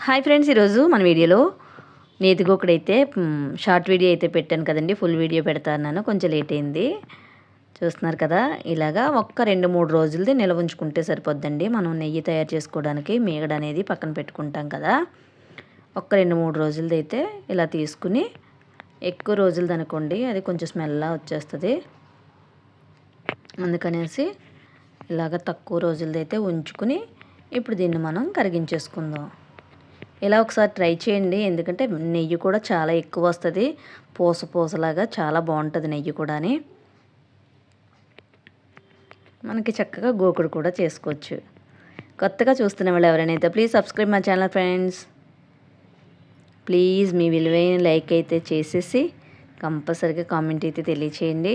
Hi friends ఈరోజు మన వీడియోలో నేతిగోకుడైతే షార్ట్ వీడియో అయితే పెట్టాను కదండి ఫుల్ వీడియో పెడతాను కొంచెం లేట్ అయింది. చూస్తున్నారు కదా ఇలాగా ఒక్క రెండు మూడు రోజులది నిల్వ ఉంచుకుంటే సరిపోద్దండి. మనం నెయ్యి తయారు చేసుకోవడానికి మీగడ అనేది పక్కన పెట్టుకుంటాం కదా. ఒక్క రెండు మూడు రోజులది అయితే ఇలా తీసుకుని ఎక్కువ రోజులది అనుకోండి అది కొంచెం స్మెల్లా వచ్చేస్తుంది. అందుకనేసి ఇలాగ తక్కువ రోజులది అయితే ఉంచుకుని ఇప్పుడు దీన్ని మనం కరిగించేసుకుందాం. ఇలా ఒకసారి ట్రై చేయండి. ఎందుకంటే నెయ్యి కూడా చాలా ఎక్కువ వస్తుంది. పూస పూసలాగా చాలా బాగుంటుంది నెయ్యి కూడాని. మనకి చక్కగా గోకుడు కూడా చేసుకోవచ్చు. కొత్తగా చూస్తున్న వాళ్ళు ఎవరైనా please subscribe my channel friends please మీ విలువైన లైక్ అయితే చేసేసి కంపల్సరిగా కామెంట్ అయితే తెలియచేయండి.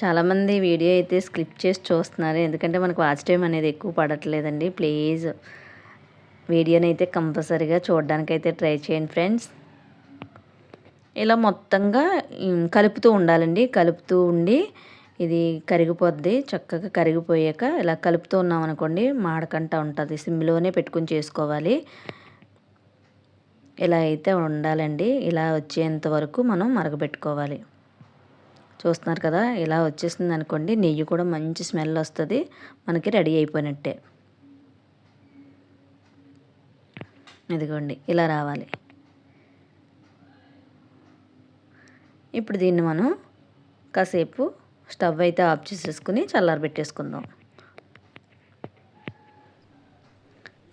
చాలామంది వీడియో అయితే స్క్రిప్ట్ చేసి చూస్తున్నారు. ఎందుకంటే మనకు వాచ్ టైం అనేది ఎక్కువ పడట్లేదండి. ప్లీజ్ వీడియోని అయితే కంపల్సరీగా చూడడానికైతే ట్రై చేయండి ఫ్రెండ్స్. ఇలా మొత్తంగా కలుపుతూ ఉండాలండి. కలుపుతూ ఉండి ఇది కరిగిపోద్ది. చక్కగా కరిగిపోయాక ఇలా కలుపుతూ ఉన్నాం అనుకోండి మాడకంట ఉంటుంది. సిమ్లోనే పెట్టుకుని చేసుకోవాలి. ఇలా అయితే ఉండాలండి. ఇలా వచ్చేంత వరకు మనం మరగబెట్టుకోవాలి. చూస్తున్నారు కదా ఇలా వచ్చేసింది అనుకోండి నెయ్యి కూడా మంచి స్మెల్ వస్తుంది మనకి రెడీ అయిపోయినట్టే. ఇదిగోండి ఇలా రావాలి. ఇప్పుడు దీన్ని మనం కాసేపు స్టవ్ అయితే ఆఫ్ చేసేసుకుని చల్లారబెట్టేసుకుందాం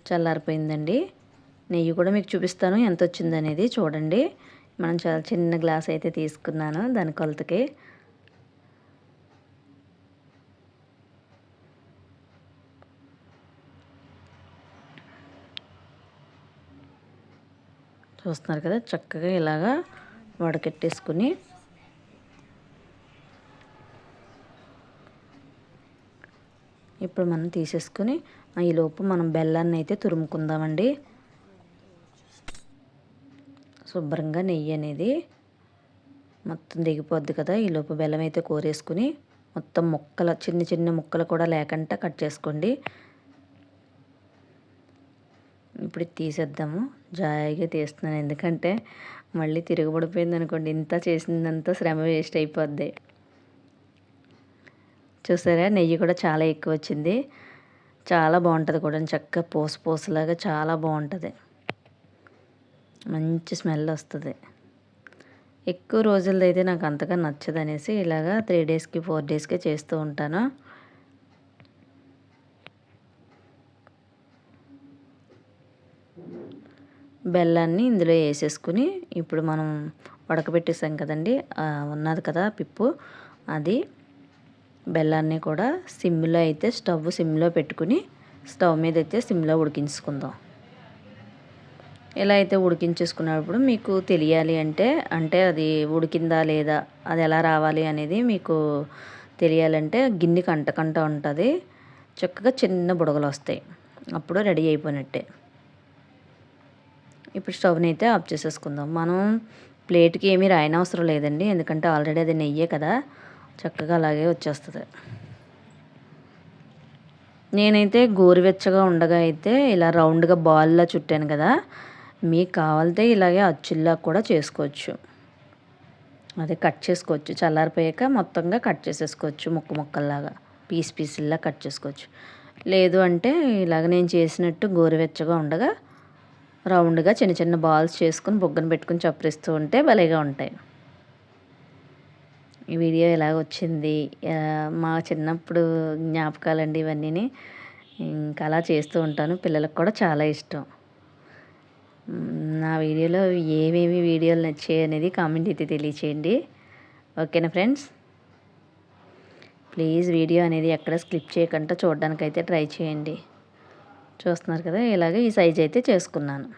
చల్లారిపోయిందండి. నెయ్యి కూడా మీకు చూపిస్తాను ఎంత వచ్చిందనేది చూడండి. మనం చాలా చిన్న గ్లాస్ అయితే తీసుకున్నాను దాని కొలతకి. చూస్తున్నారు కదా చక్కగా ఇలాగా వడకెట్టేసుకుని. ఇప్పుడు మనం తీసేసుకుని ఆ, ఈలోపు మనం బెల్లాన్ని అయితే తురుముకుందామండి. శుభ్రంగా నెయ్యి అనేది మొత్తం దిగిపోద్ది కదా ఈలోపు బెల్లం అయితే కోరేసుకుని మొత్తం ముక్కలు చిన్న చిన్న ముక్కలు కూడా లేకుండా కట్ చేసుకోండి. ఇప్పుడు తీసేద్దాము. జాయిగా తీస్తున్నాను. ఎందుకంటే మళ్ళీ తిరగబడిపోయింది అనుకోండి. ఇంత చేసిందంతా శ్రమ వేస్ట్ అయిపోద్ది. చూసారా? నెయ్యి కూడా చాలా ఎక్కువ వచ్చింది. చాలా బాగుంటుంది కూడా. చక్కగా పూస పూసలాగా చాలా బాగుంటుంది. మంచి స్మెల్ వస్తుంది. ఎక్కువ రోజులది అయితే నాకు అంతగా నచ్చదనేసి ఇలాగా త్రీ డేస్కి ఫోర్ డేస్కి చేస్తూ ఉంటాను. బెల్లాన్ని ఇందులో వేసేసుకుని ఇప్పుడు మనం ఉడకబెట్టేసాం కదండి ఉన్నది కదా పిప్పు అది బెల్లాన్ని కూడా సిమ్లో అయితే స్టవ్ సిమ్లో పెట్టుకుని స్టవ్ మీద అయితే సిమ్లో ఉడికించుకుందాం. ఎలా అయితే ఉడికించేసుకున్నప్పుడు మీకు తెలియాలి అంటే అంటే అది ఉడికిందా లేదా అది ఎలా రావాలి అనేది మీకు తెలియాలంటే గిన్నె కంట కంట ఉంటుంది చక్కగా చిన్న బుడగలు వస్తాయి. అప్పుడు రెడీ అయిపోయినట్టే. ఇప్పుడు స్టవ్ని అయితే ఆఫ్ చేసేసుకుందాం. మనం ప్లేట్కి ఏమీ రాయనవసరం లేదండి. ఎందుకంటే ఆల్రెడీ అది నెయ్యే కదా. చక్కగా అలాగే వచ్చేస్తుంది. నేనైతే గోరువెచ్చగా ఉండగా అయితే ఇలా రౌండ్గా బాల్లా చుట్టాను కదా. మీకు కావాలితే ఇలాగే అచ్చుల్లా కూడా చేసుకోవచ్చు. అదే కట్ చేసుకోవచ్చు. చల్లారిపోయాక మొత్తంగా కట్ చేసేసుకోవచ్చు. ముక్క ముక్కల్లాగా. పీస్ పీసుల్లా కట్ చేసుకోవచ్చు. లేదు అంటే ఇలాగ నేను చేసినట్టు గోరువెచ్చగా ఉండగా రౌండ్గా చిన్న చిన్న బాల్స్ చేసుకుని బొగ్గను పెట్టుకుని చప్పరిస్తూ ఉంటే భలేగా ఉంటాయి. ఈ వీడియో ఎలా వచ్చింది? మా చిన్నప్పుడు జ్ఞాపకాలండి ఇవన్నీ ఇంకా అలా చేస్తూ ఉంటాను. పిల్లలకు కూడా చాలా ఇష్టం. నా వీడియోలో ఏమేమి వీడియోలు నచ్చాయి అనేది కామెంట్ అయితే తెలియచేయండి. ఓకేనా ఫ్రెండ్స్? ప్లీజ్ వీడియో అనేది ఎక్కడ స్కిప్ చేయకుండా చూడడానికైతే ట్రై చేయండి. చూస్తున్నారు కదా ఇలాగే ఈ సైజ్ అయితే చేసుకున్నాను.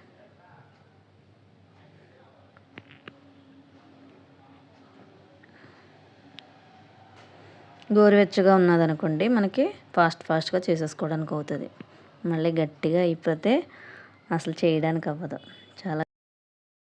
గోరువెచ్చగా ఉన్నదనుకోండి మనకి ఫాస్ట్ ఫాస్ట్గా చేసేసుకోవడానికి అవుతుంది. మళ్ళీ గట్టిగా అయిపోతే అసలు చేయడానికి అవ్వదు. చాలా